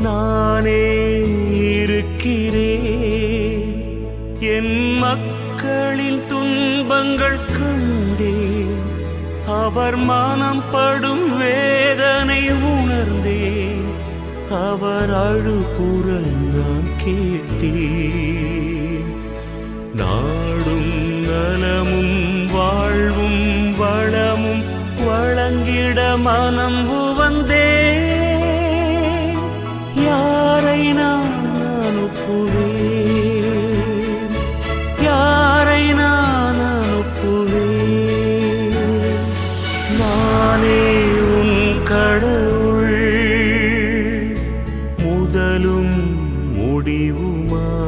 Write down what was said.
நானே இருக்கிறேன். என் மக்களின் துன்பங்கள் கண்டேன். அவர் மனம் படும் வேதனை உணர்ந்தேன். அவர் அழுகுரல் நான் கேட்டேன். நாடும் நலமும் வாழ்வும் வளமும் வழங்கிட மனம் உவந்தே. நானே உன் கடவுள். முதலும் முடிவுமா?